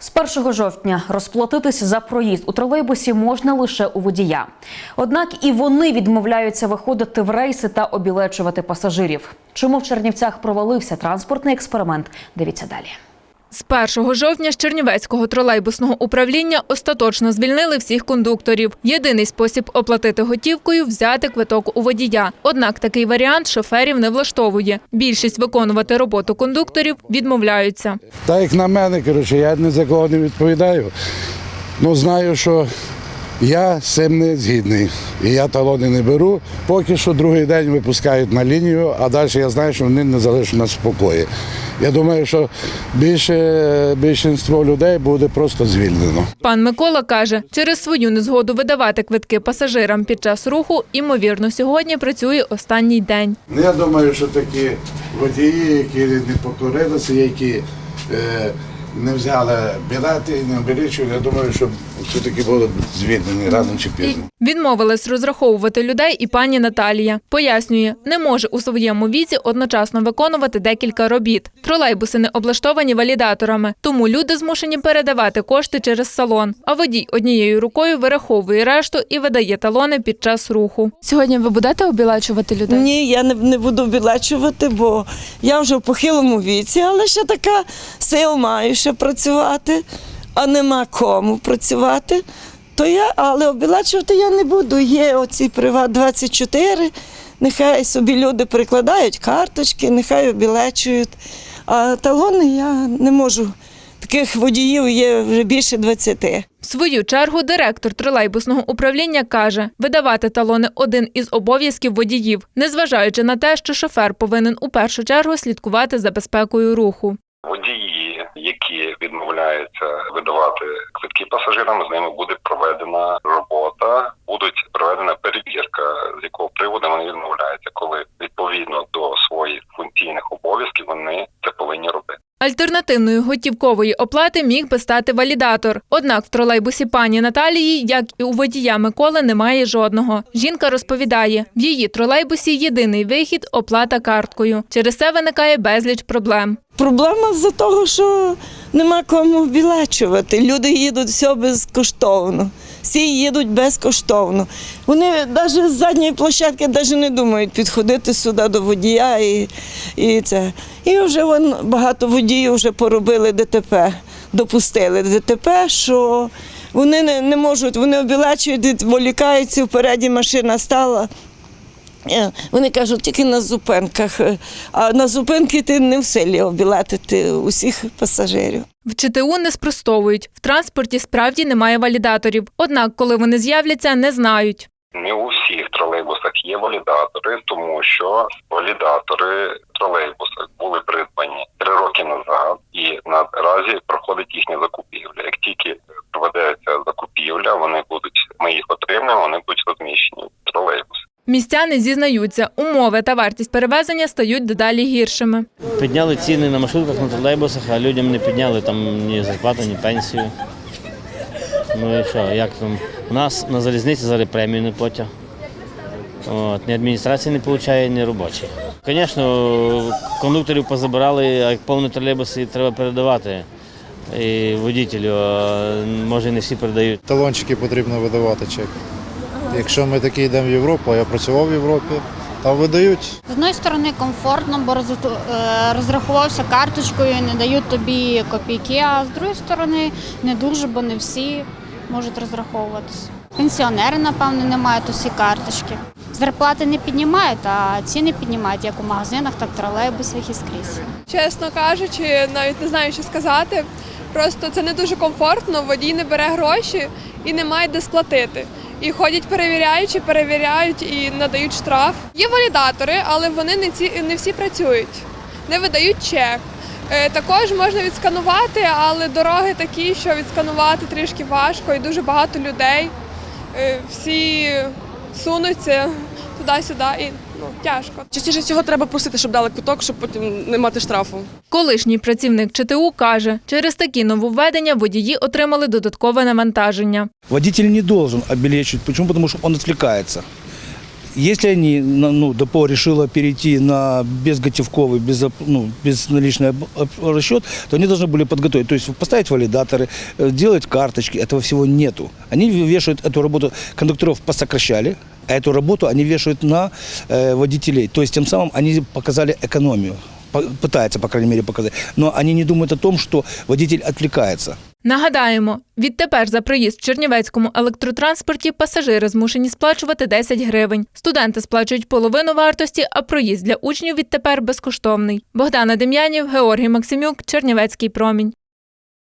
З 1 жовтня розплатитись за проїзд у тролейбусі можна лише у водія. Однак і вони відмовляються виходити в рейси та обілечувати пасажирів. Чому в Чернівцях провалився транспортний експеримент? Дивіться далі. З 1 жовтня з Чернівецького тролейбусного управління остаточно звільнили всіх кондукторів. Єдиний спосіб оплатити готівкою – взяти квиток у водія. Однак такий варіант шоферів не влаштовує. Більшість виконувати роботу кондукторів відмовляються. Так як на мене, коротше, я ні за кого не відповідаю. Ну знаю, що я з цим не згідний. І я талони не беру. Поки що другий день випускають на лінію, а далі я знаю, що вони не залишать нас в спокої. Я думаю, що більше більшість людей буде просто звільнено. Пан Микола каже, через свою незгоду видавати квитки пасажирам під час руху, ймовірно, сьогодні працює останній день. Ну, Я думаю, що такі водії, які не покорилися, які е, не взяли білети, не обілічували, я думаю, що все-таки будуть звільнені рано чи пізно. Відмовилась розраховувати людей і пані Наталія. Пояснює, не може у своєму віці одночасно виконувати декілька робіт. Тролейбуси не облаштовані валідаторами, тому люди змушені передавати кошти через салон. А водій однією рукою вираховує решту і видає талони під час руху. Сьогодні ви будете обілачувати людей? Ні, я не, не буду білечувати, бо я вже в похилому віці, але ще така сил маю ще працювати, а нема кому працювати. То я, але обілечувати я не буду. Є оці приват 24, нехай собі люди прикладають карточки, нехай обілечують. А талони я не можу. Таких водіїв є вже більше 20. В свою чергу директор тролейбусного управління каже, видавати талони один із обов'язків водіїв, незважаючи на те, що шофер повинен у першу чергу слідкувати за безпекою руху. Водії, які відмовляються видавати квитки пасажирам, з ними буде проведена робота, будуть проведена перевірка, з якого приводу вони відмовляються, коли відповідно до своїх функційних обов'язків вони це повинні робити. Альтернативною готівкової оплати міг би стати валідатор. Однак в тролейбусі пані Наталії, як і у водія Миколи, немає жодного. Жінка розповідає, в її тролейбусі єдиний вихід оплата карткою. Через це виникає безліч проблем. Проблема з-за того, що нема кому білечувати. Люди їдуть все безкоштовно. Всі їдуть безкоштовно. Вони навіть з задньої площадки навіть не думають підходити сюди до водія і, і це. І вже вон, багато водіїв вже поробили ДТП, допустили ДТП, що вони не, не можуть, вони обілечують, відволікаються, впереді машина стала. Е, Вони кажуть, тільки на зупинках. Е, А на зупинки ти не в силі обілетити усіх пасажирів. В ЧТУ не спростовують. В транспорті справді немає валідаторів. Однак, коли вони з'являться, не знають. Не у всіх тролейбусах є валідатори, тому що валідатори тролейбусах були придбані три роки назад, і наразі проходить їхня закупівля. Як тільки проведеться закупівля, вони будуть ми їх отримаємо, вони будуть. Містяни зізнаються, умови та вартість перевезення стають дедалі гіршими. Підняли ціни на маршрутках, на тролейбусах, а людям не підняли там ні зарплату, ні пенсію. Ну і що, як там? У нас на залізниці зараз премію не платять. От, ні адміністрація не отримує, ні робочі. Звісно, кондукторів позабирали, а як повні тролейбуси треба передавати і водітелю, а може не всі передають. талончики потрібно видавати чек. Якщо ми такі йдемо в Європу, а я працював в Європі, там видають. З одної сторони комфортно, бо е, розрахувався карточкою, не дають тобі копійки, а з другої сторони не дуже, бо не всі можуть розраховуватися. Пенсіонери, напевно, не мають усі карточки. Зарплати не піднімають, а ціни піднімають як у магазинах, так в тролейбусах і скрізь. Чесно кажучи, навіть не знаю, що сказати. Просто це не дуже комфортно, водій не бере гроші і не має де сплатити. І ходять перевіряючи, перевіряють і надають штраф. Є валідатори, але вони не ці не всі працюють, не видають чек. Е, Також можна відсканувати, але дороги такі, що відсканувати трішки важко і дуже багато людей. Е, Всі сунуться туди-сюди ну, тяжко. Частіше всього треба просити, щоб дали куток, щоб потім не мати штрафу. Колишній працівник ЧТУ каже, через такі нововведення водії отримали додаткове навантаження. Водитель не должен обелечивать. Почему? Потому что он отвлекается. Если они, на- ну, ДПО решило перейти на безготовковый, без, оп- ну, безналичный об- об- расчет, то они должны были подготовить, то есть поставить валидаторы, э, делать карточки, этого всего нету. Они вешают эту работу, кондукторов посокращали, а эту работу они вешают на э, водителей. То есть тем самым они показали экономию, По- пытаются, по крайней мере, показать. Но они не думают о том, что водитель отвлекается. Нагадаємо, відтепер за проїзд в Чернівецькому електротранспорті пасажири змушені сплачувати 10 гривень. Студенти сплачують половину вартості, а проїзд для учнів відтепер безкоштовний. Богдана Дем'янів, Георгій Максимюк, Чернівецький промінь.